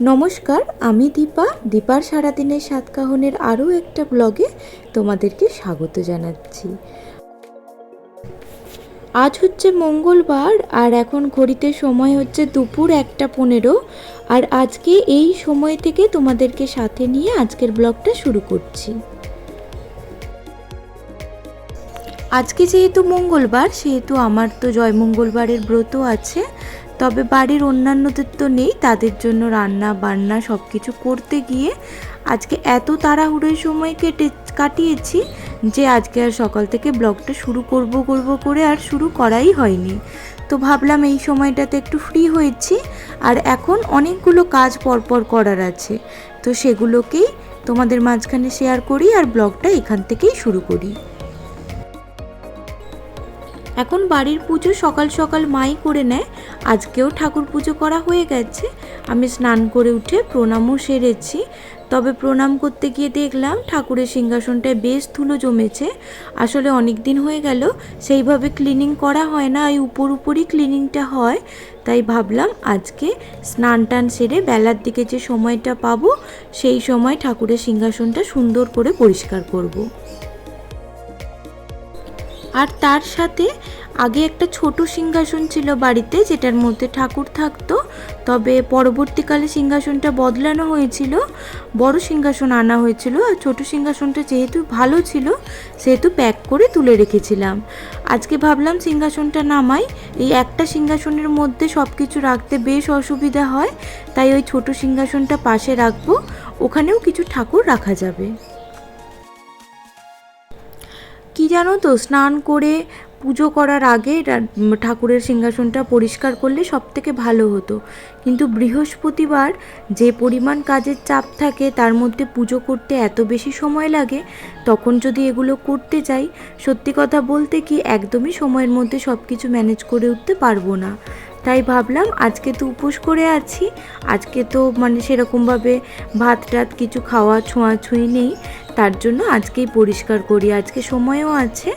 নমস্কার, আমি দীপা। দীপার সারাদিনের সাতকাহনের আরও একটা ব্লগে তোমাদেরকে স্বাগত জানাচ্ছি। আজ হচ্ছে মঙ্গলবার আর এখন ঘড়িতে সময় হচ্ছে দুপুর একটা পনেরো। আর আজকে এই সময় থেকে তোমাদেরকে সাথে নিয়ে আজকের ব্লগটা শুরু করছি। আজকে যেহেতু মঙ্গলবার, সেহেতু আমার তো জয় মঙ্গলবারের ব্রত আছে। তবে বাড়ির অন্যান্যদের তো নেই, তাদের জন্য রান্না, বান্না সব কিছু করতে গিয়ে আজকে এত তাড়াহুড়োর সময় কেটে কাটিয়েছি যে আজকে আর সকাল থেকে ব্লগটা শুরু করব করব করে আর শুরু করাই হয়নি। তো ভাবলাম এই সময়টাতে একটু ফ্রি হয়েছি আর এখন অনেকগুলো কাজ পরপর করার আছে। তো সেগুলোকেই তোমাদের মাঝখানে শেয়ার করি আর ব্লগটা এখান থেকেই শুরু করি। এখন বাড়ির পুজো সকাল সকাল মাই করে নেয়। আজকেও ঠাকুর পুজো করা হয়ে গেছে। আমি স্নান করে উঠে প্রণামও সেরেছি। তবে প্রণাম করতে গিয়ে দেখলাম ঠাকুরের সিংহাসনটায় বেশ ধুলো জমেছে। আসলে অনেক দিন হয়ে গেল, সেইভাবে ক্লিনিং করা হয় না ওই উপর উপরই ক্লিনিংটা হয়। তাই ভাবলাম আজকে স্নান টান সেরে বেলার দিকে যে সময়টা পাবো, সেই সময় ঠাকুরের সিংহাসনটা সুন্দর করে পরিষ্কার করব। আর তার সাথে আগে একটা ছোট সিংহাসন ছিল বাড়িতে, যেটার মধ্যে ঠাকুর থাকতো। তবে পরবর্তীকালে সিংহাসনটা বদলানো হয়েছিল, বড় সিংহাসন আনা হয়েছিল, আর ছোট সিংহাসনটা যেহেতু ভালো ছিল, সেহেতু প্যাক করে তুলে রেখেছিলাম। আজকে ভাবলাম সিংহাসনটা নামাই। এই একটা সিংহাসনের মধ্যে সব কিছু রাখতে বেশ অসুবিধা হয়, তাই ওই ছোট সিংহাসনটা পাশে রাখব। ওখানেও কিছু ঠাকুর রাখা যাবে। কি জানো তো, স্নান করে পুজো করার আগে ঠাকুরের সিংহাসনটা পরিষ্কার করলে সব থেকে ভালো হতো। কিন্তু বৃহস্পতিবার যে পরিমাণ কাজের চাপ থাকে, তার মধ্যে পুজো করতে এত বেশি সময় লাগে, তখন যদি এগুলো করতে চাই সত্যি কথা বলতে কি একদমই সময়ের মধ্যে সব কিছু ম্যানেজ করে উঠতে পারব না। তাই ভাবলাম আজকে তো উপোস করে আছি। আজকে তো মানে সেরকমভাবে ভাত টাত কিছু খাওয়া ছোঁয়াছুঁই নেই। তার জন্য আজকেই পরিষ্কার করি, আজকে সময়ও আছে।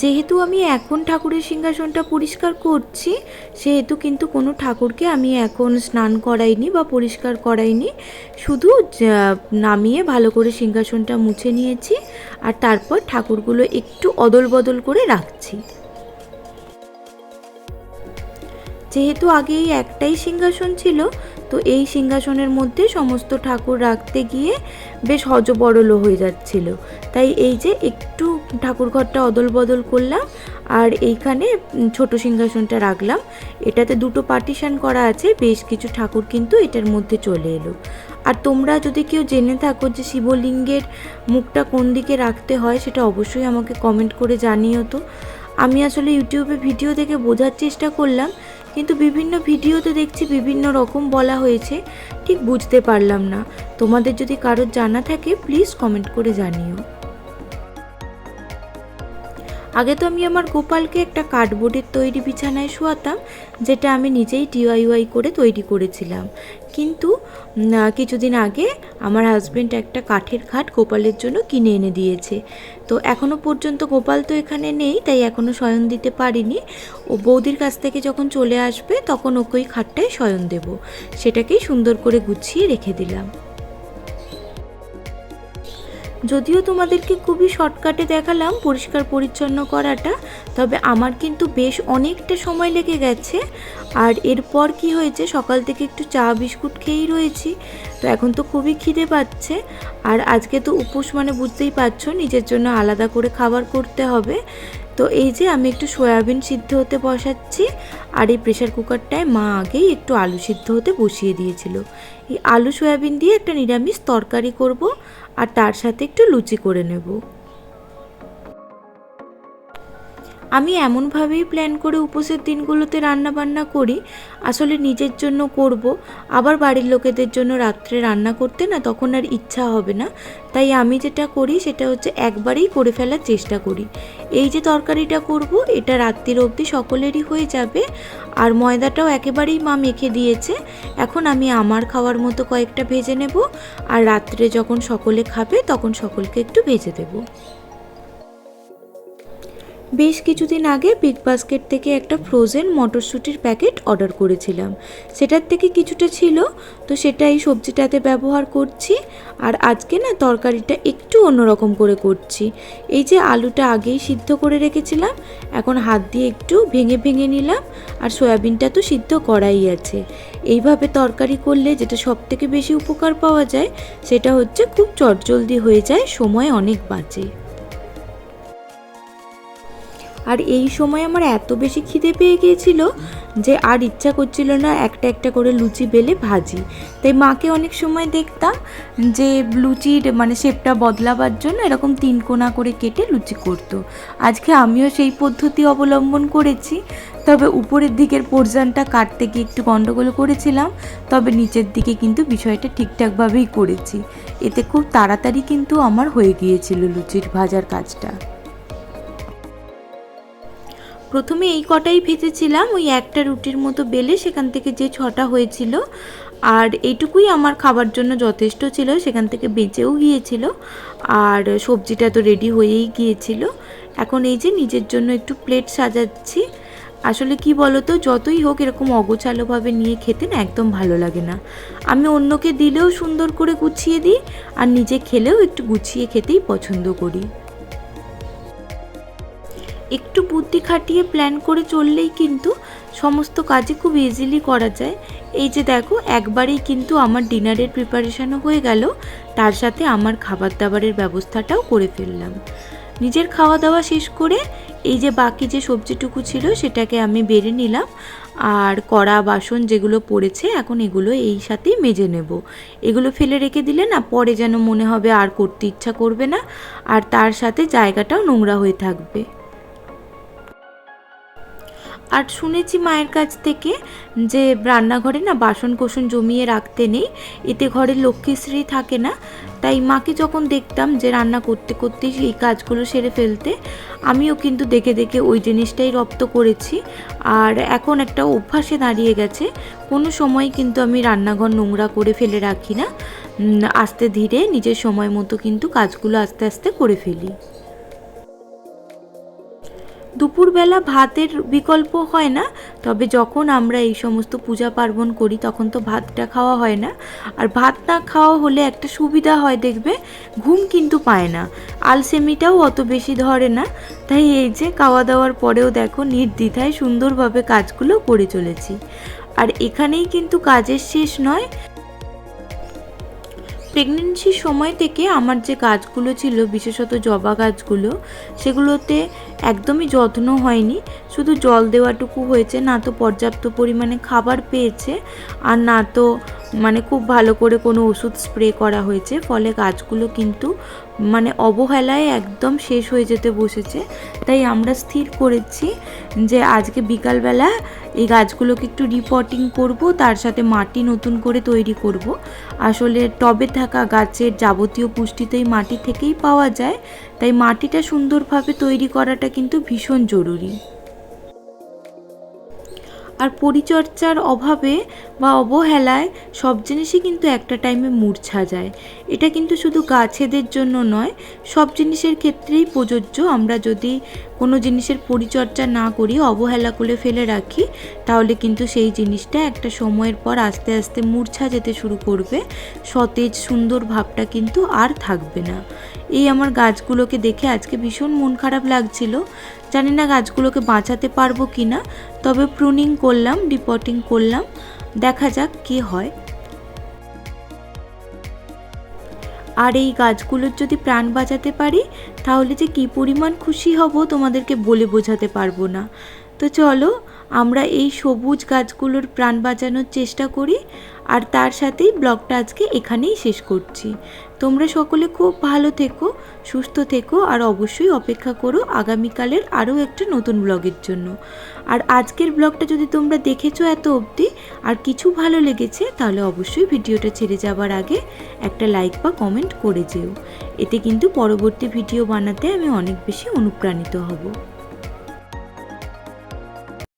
যেহেতু আমি এখন ঠাকুরের সিংহাসনটা পরিষ্কার করছি, সেহেতু কিন্তু কোনো ঠাকুরকে আমি এখন স্নান করাইনি বা পরিষ্কার করাইনি। শুধু নামিয়ে ভালো করে সিংহাসনটা মুছে নিয়েছি আর তারপর ঠাকুরগুলো একটু অদল বদল করে রাখছি। যেহেতু আগে এই একটাই সিংহাসন ছিল, তো এই সিংহাসনের মধ্যে সমস্ত ঠাকুর রাখতে গিয়ে বেশ হজবরল হয়ে যাচ্ছিল। তাই এই যে একটু ঠাকুর ঘরটা অদল বদল করলাম আর এইখানে ছোট সিংহাসনটা রাখলাম। এটাতে দুটো পার্টিশন করা আছে, বেশ কিছু ঠাকুর কিন্তু এটার মধ্যে চলে এলো। আর তোমরা যদি কেউ জেনে থাকো যে শিবলিঙ্গের মুখটা কোন দিকে রাখতে হয়, সেটা অবশ্যই আমাকে কমেন্ট করে জানিও তো। আমি আসলে ইউটিউবে ভিডিও দেখে বোঝার চেষ্টা করলাম কিন্তু বিভিন্ন ভিডিওতে দেখছি বিভিন্ন রকম বলা হয়েছে, ঠিক বুঝতে পারলাম না। তোমাদের যদি কারোর জানা থাকে প্লিজ কমেন্ট করে জানিও। আগে তো আমি আমার গোপালকে একটা কার্ডবোর্ডের তৈরি বিছানায় শোয়াতাম, যেটা আমি নিজেই ডিওয়াইওয়াই করে তৈরি করেছিলাম। কিন্তু কিছুদিন আগে আমার হাজব্যান্ড একটা কাঠের খাট গোপালের জন্য কিনে এনে দিয়েছে। তো এখনও পর্যন্ত গোপাল তো এখানে নেই, তাই এখনও শয়ন দিতে পারিনি। ও বৌদির কাছ থেকে যখন চলে আসবে, তখন ওকে ওই খাটটায় শয়ন দেব। সেটাকেই সুন্দর করে গুছিয়ে রেখে দিলাম। যদিও তোমাদেরকে খুবই শর্টকাটে দেখালাম পরিষ্কার পরিচ্ছন্ন করাটা, তবে আমার কিন্তু বেশ অনেকটা সময় লেগে গেছে। আর এরপর কি হয়েছে? সকাল থেকে একটু চা, বিস্কুট খেয়েই রয়েছি। তো এখন তো খুবই খিদে পাচ্ছে। আর আজকে তো উপোস মানে বুঝতেই পারছ, নিজের জন্য আলাদা করে খাবার করতে হবে। তো এই যে আমি একটু সয়াবিন সিদ্ধ হতে বসাচ্ছি, আর এই প্রেশার কুকারটায় মা আগেই একটু আলু সিদ্ধ হতে বসিয়ে দিয়েছিল। এই আলু সয়াবিন দিয়ে একটা নিরামিষ তরকারি করব, আর তার সাথে একটু লুচি করে নেব। আমি এমনভাবেই প্ল্যান করে উপোসের দিনগুলোতে রান্না বান্না করি, আসলে নিজের জন্য করব, আবার বাড়ির লোকেদের জন্য রাত্রে রান্না করতে না তখন আর ইচ্ছা হবে না। তাই আমি যেটা করি সেটা হচ্ছে একবারেই করে ফেলার চেষ্টা করি। এই যে তরকারিটা করব, এটা রাত্রির অবধি সকলেরই হয়ে যাবে। আর ময়দাটাও একেবারেই মা মেখে দিয়েছে। এখন আমি আমার খাওয়ার মতো কয়েকটা ভেজে নেব। আর রাত্রে যখন সকলে খাবে, তখন সকলকে একটু ভেজে দেবো। বেশ কিছুদিন আগে বিগ বাস্কেট থেকে একটা ফ্রোজেন মটরশুঁটির প্যাকেট অর্ডার করেছিলাম। সেটার থেকে কিছুটা ছিল, তো সেটা এই সবজিটাতে ব্যবহার করছি আর আজকে না তরকারিটা একটু অন্যরকম করে করছি। এই যে আলুটা আগেই সিদ্ধ করে রেখেছিলাম, এখন হাত দিয়ে একটু ভেঙে ভেঙে নিলাম আর সয়াবিনটা তো সিদ্ধ করাই আছে। এইভাবে তরকারি করলে যেটা সব থেকে বেশি উপকার পাওয়া যায়, সেটা হচ্ছে খুব চটজলদি হয়ে যায়, সময় অনেক বাঁচে। আর এই সময় আমার এত বেশি খিদে পেয়ে গিয়েছিল যে আর ইচ্ছা করছিল না একটা একটা করে লুচি বেলে ভাজি। তাই মাকে অনেক সময় দেখতাম যে লুচির মানে শেপটা বদলাবার জন্য এরকম তিন কোনা করে কেটে লুচি করতো। আজকে আমিও সেই পদ্ধতি অবলম্বন করেছি। তবে উপরের দিকের পোর্শনটা কাটতে গিয়ে একটু গন্ডগোল করেছিলাম। তবে নিচের দিকে কিন্তু বিষয়টা ঠিকঠাকভাবেই করেছি। এতে খুব তাড়াতাড়ি কিন্তু আমার হয়ে গিয়েছিল লুচির ভাজার কাজটা। প্রথমে এই কটাই ভেজেছিলাম, ওই একটা রুটির মতো বেলে সেখান থেকে যে ছটা হয়েছিল, আর এইটুকুই আমার খাবার জন্য যথেষ্ট ছিল, সেখান থেকে বেঁচেও গিয়েছিল, আর সবজিটা তো রেডি হয়েই গিয়েছিল। এখন এই যে নিজের জন্য একটু প্লেট সাজাচ্ছি, আসলে কি বলতো, যতই হোক এরকম অগোছালোভাবে নিয়ে খেতে না একদম ভালো লাগে না। আমি অন্যকে দিলেও সুন্দর করে গুছিয়ে দিই, আর নিজে খেলেও একটু গুছিয়ে খেতেই পছন্দ করি। একটু বুদ্ধি খাটিয়ে প্ল্যান করে চললেই কিন্তু সমস্ত কাজই খুব ইজিলি করা যায়। এই যে দেখো, একবারেই কিন্তু আমার ডিনারের প্রিপারেশানও হয়ে গেল, তার সাথে আমার খাবার দাবারের ব্যবস্থাটাও করে ফেললাম। নিজের খাওয়া দাওয়া শেষ করে এই যে বাকি যে সবজিটুকু ছিল সেটাকে আমি বেড়ে নিলাম, আর কড়া বাসন যেগুলো পড়েছে এখন এগুলো এই সাথেই মেজে নেব। এগুলো ফেলে রেখে দিলে না পরে যেন মনে হবে আর করতে ইচ্ছা করবে না, আর তার সাথে জায়গাটাও নোংরা হয়ে থাকবে। আর শুনেছি মায়ের কাছ থেকে যে রান্নাঘরে না বাসন কোসন জমিয়ে রাখতে নেই, এতে ঘরে লক্ষ্মীশ্রী থাকে না। তাই মাকে যখন দেখতাম যে রান্না করতে করতে এই কাজগুলো সেরে ফেলতে, আমিও কিন্তু দেখে দেখে ওই জিনিসটাই রপ্ত করেছি। আর এখন একটা অভ্যাসে দাঁড়িয়ে গেছে, কোনো সময় কিন্তু আমি রান্নাঘর নোংরা করে ফেলে রাখি না। আস্তে ধীরে নিজের সময় মতো কিন্তু কাজগুলো আস্তে আস্তে করে ফেলি। দুপুরবেলা ভাতের বিকল্প হয় না, তবে যখন আমরা এই সমস্ত পূজা পার্বণ করি, তখন তো ভাতটা খাওয়া হয় না। আর ভাত না খাওয়া হলে একটা সুবিধা হয় দেখবে, ঘুম কিন্তু পায় না। আলসেমিটাও অত বেশি ধরে না। তাই এই যে খাওয়া দাওয়ার পরেও দেখো নির্দ্বিধায় সুন্দরভাবে কাজগুলো করে চলেছি। আর এখানেই কিন্তু কাজের শেষ নয়। প্রেগনেন্সির সময় থেকে আমার যে গাছগুলো ছিল, বিশেষত জবা গাছগুলো, সেগুলোতে একদমই যত্ন হয়নি। শুধু জল দেওয়াটুকু হয়েছে, না তো পর্যাপ্ত পরিমাণে খাবার পেয়েছে, আর না তো মানে খুব ভালো করে কোনো ওষুধ স্প্রে করা হয়েছে, ফলে গাছগুলো কিন্তু মানে অবহেলায় একদম শেষ হয়ে যেতে বসেছে। তাই আমরা স্থির করেছি যে আজকে বিকালবেলা এই গাছগুলোকে একটু রিপোর্টিং করব, তার সাথে মাটি নতুন করে তৈরি করব। আসলে টবে থাকা গাছের যাবতীয় পুষ্টি তো এই মাটি থেকেই পাওয়া যায়, তাই মাটিটা সুন্দরভাবে তৈরি করাটা কিন্তু ভীষণ জরুরি। আর পরিচর্যার অভাবে বা অবহেলায় সব জিনিসই কিন্তু একটা টাইমে মূর্ছা যায়। এটা কিন্তু শুধু গাছেদের জন্য নয়, সব জিনিসের ক্ষেত্রেই প্রযোজ্য। আমরা যদি কোনো জিনিসের পরিচর্যা না করি, অবহেলা করে ফেলে রাখি, তাহলে কিন্তু সেই জিনিসটা একটা সময়ের পর আস্তে আস্তে মূর্ছা যেতে শুরু করবে। সতেজ, সুন্দর ভাবটা কিন্তু আর থাকবে না। এই আমার গাছগুলোকে দেখে আজকে ভীষণ মন খারাপ লাগছিল। জানি না গাছগুলোকে বাঁচাতে পারব কি না তবে প্রুনিং করলাম ডিপটিং করলাম। দেখা যাক কি হয়। আর এই গাছগুলোর যদি প্রাণ বাঁচাতে পারি, তাহলে যে কী পরিমাণ খুশি হব তোমাদেরকে বলে বোঝাতে পারব না। তো চলো, আমরা এই সবুজ গাছগুলোর প্রাণ বাঁচানোর চেষ্টা করি। আর তার সাথেই ব্লগটা আজকে এখানেই শেষ করছি। তোমরা সকলে খুব ভালো থেকো, সুস্থ থেকো আর অবশ্যই অপেক্ষা করো আগামীকালের আরও একটা নতুন ব্লগের জন্য। আর আজকের ব্লগটা যদি তোমরা দেখেছ এত অবধি আর কিছু ভালো লেগেছে, তাহলে অবশ্যই ভিডিওটা ছেড়ে যাবার আগে একটা লাইক বা কমেন্ট করে যেও। এতে কিন্তু পরবর্তী ভিডিও বানাতে আমি অনেক বেশি অনুপ্রাণিত হব।